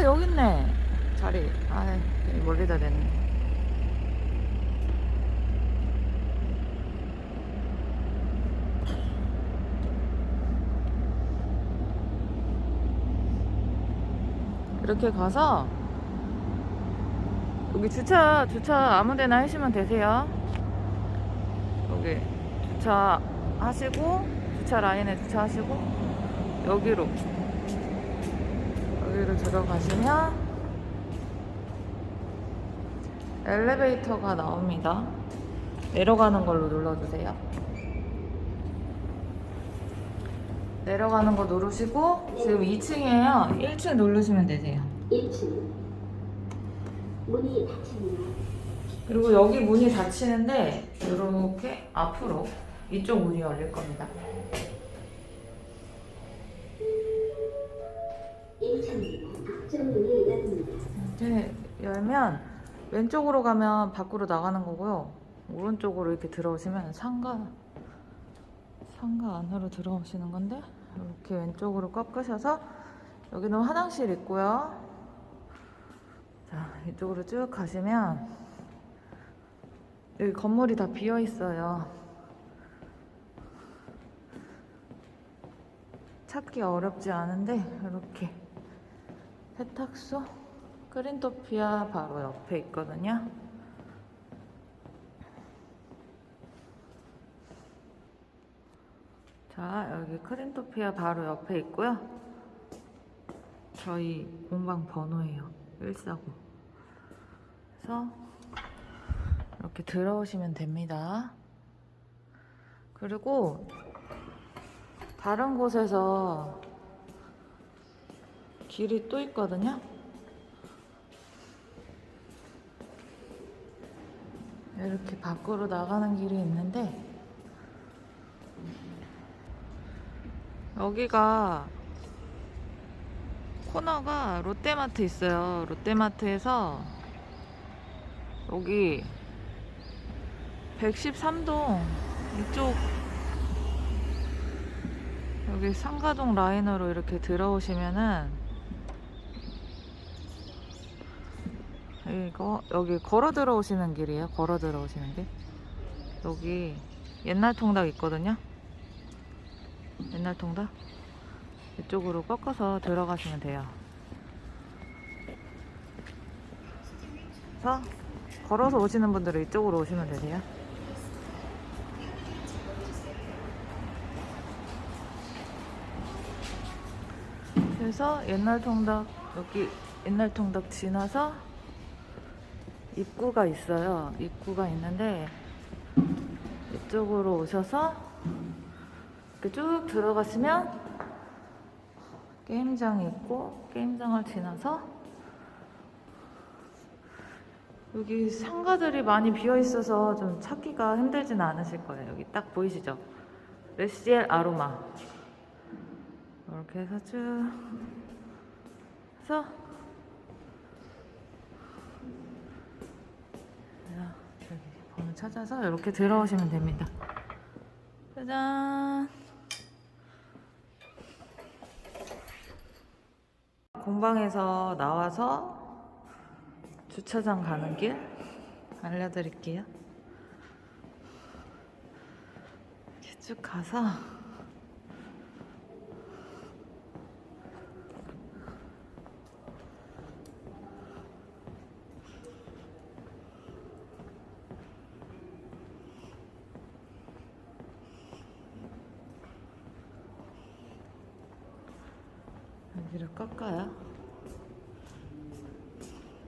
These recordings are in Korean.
아 여기 있네. 자리. 아 멀리다 냈네. 이렇게 가서 여기 주차 주차 아무데나 하시면 되세요. 여기 주차 하시고 주차 라인에 주차하시고 여기로 들어가시면 엘리베이터가 나옵니다. 내려가는 걸로 눌러주세요. 내려가는 거 누르시고 지금 2층이에요. 1층 누르시면 되세요. 1층 문이 닫힙니다. 그리고 여기 문이 닫히는데 이렇게 앞으로 이쪽 문이 열릴 겁니다. 1층입니다. 이렇게 열면 왼쪽으로 가면 밖으로 나가는 거고요. 오른쪽으로 이렇게 들어오시면 상가 상가 안으로 들어오시는 건데 이렇게 왼쪽으로 꺾으셔서 여기는 화장실 있고요. 자 이쪽으로 쭉 가시면 여기 건물이 다 비어 있어요. 찾기 어렵지 않은데 이렇게 세탁소 크린토피아 바로 옆에 있거든요. 자, 여기 크린토피아 바로 옆에 있고요. 저희 공방 번호예요. 149. 그래서 이렇게 들어오시면 됩니다. 그리고 다른 곳에서 길이 또 있거든요. 이렇게 밖으로 나가는 길이 있는데 여기가 코너가 롯데마트 있어요. 롯데마트에서 여기 113동 이쪽 여기 상가동 라인으로 이렇게 들어오시면은 이거 여기 걸어 들어오시는 길이에요. 걸어 들어오시는 길. 여기 옛날 통닭 있거든요. 옛날 통닭. 이쪽으로 꺾어서 들어가시면 돼요. 그래서 걸어서 오시는 분들은 이쪽으로 오시면 되세요. 그래서 옛날 통닭 여기 옛날 통닭 지나서 입구가 있어요. 입구가 있는데 이쪽으로 오셔서 이렇게 쭉 들어가시면 게임장이 있고 게임장을 지나서 여기 상가들이 많이 비어 있어서 좀 찾기가 힘들진 않으실 거예요. 여기 딱 보이시죠? 레시엘 아로마 이렇게 해서 쭉 해서 자, 여기 번호 찾아서 이렇게 들어오시면 됩니다. 짜잔. 공방에서 나와서 주차장 가는 길 알려드릴게요. 쭉 가서 여기를 꺾어요.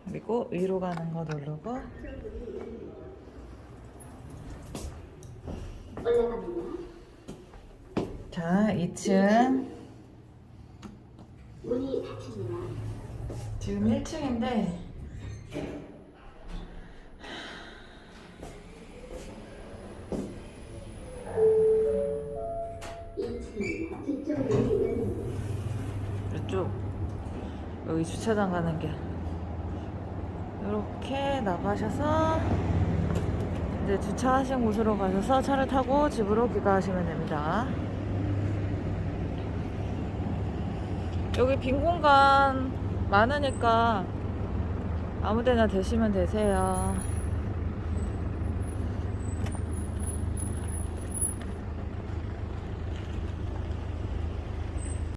그리고 위로 가는 거 누르고. 자 2층 문이 닫힙니다. 지금 1층인데 주차장 가는 길 이렇게 나가셔서 이제 주차하신 곳으로 가셔서 차를 타고 집으로 귀가하시면 됩니다. 여기 빈 공간 많으니까 아무데나 드시면 되세요.